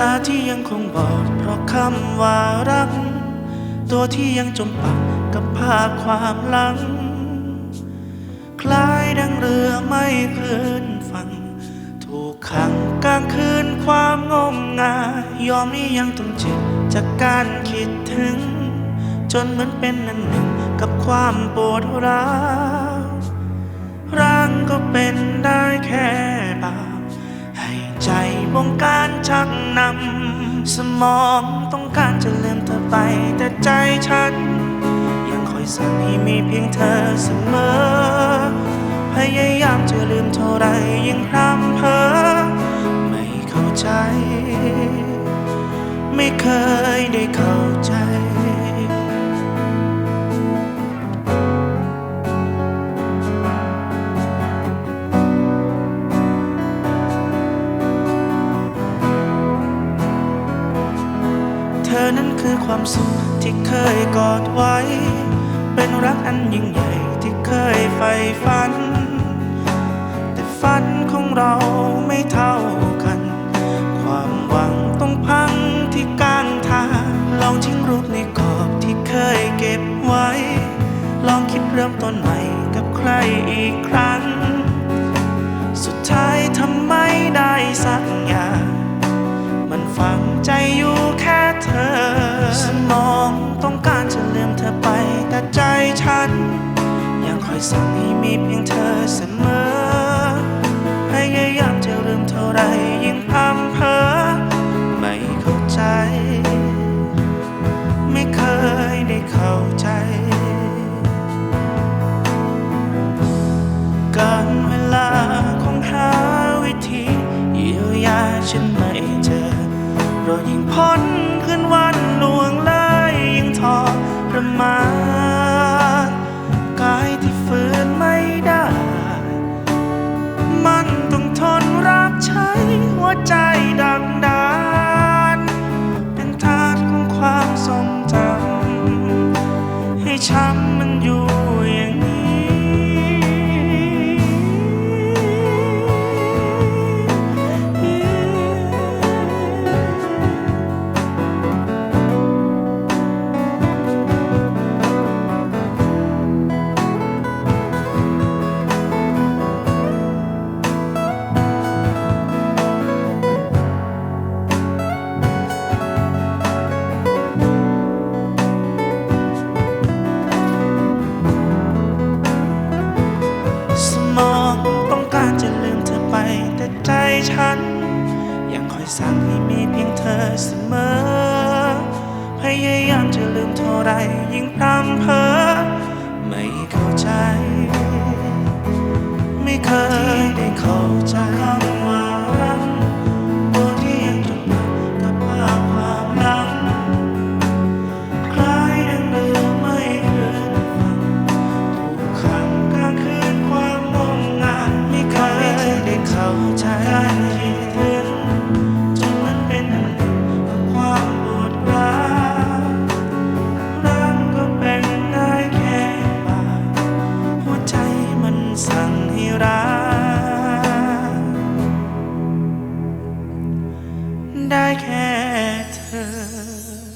ตาที่ยังคงบอดเพราะคำว่ารัก ตัวที่ยังจมปักกับภาพความหลัง คล้ายดังเรือไม่เคลื่อนฝั่งถูกขังกลางคืนความงมงายยอมนี้ยังต้องเจ็บจากการคิดถึง จนเหมือนเป็นนันหนึ่งกับความปวดร้าวร่างก็เป็นได้แค่ วงการชักนำ สมองต้องการจะลืมเธอไป แต่ใจฉัน ยังคอยสั่งให้มีเพียงเธอเสมอ พยายามจะลืมเท่าไรยังพร่ำเพ้อไม่เข้าใจ ไม่เคยได้เข้าใจ อนั้นคือความสุขที่เคยกอดไว้ เป็นรักอันยิ่งใหญ่ที่เคยใฝ่ฝัน แต่ฝัน อยสั่งให้มีเพียงเธอเสมอพยายามจะลืมเท่าไรยิ่งพร่ำเพ้อไม่เข้าใจ ไม่เคยได้เข้าใจ การเวลาคงหาวิธีเยียวยาฉันไม่เจอรอยิ่งพ้น ใจดังดานเป็นทาสของความทรงจำให้ช้ำ ฉัน ยังคอยสั่งให้มีเพียงเธอเสมอ พยายามจะลืมเท่าไรยิ่งพร่ำเพ้อไม่เข้าใจ ไม่เคยได้เข้าใจคำว่ารักตัวที่ยังจมปักกับภาพความหลังคล้ายดังเรือไม่เคลื่อนฝั่งถูกขังกลางคืนความงมงายไม่เคยได้เข้าใจ her.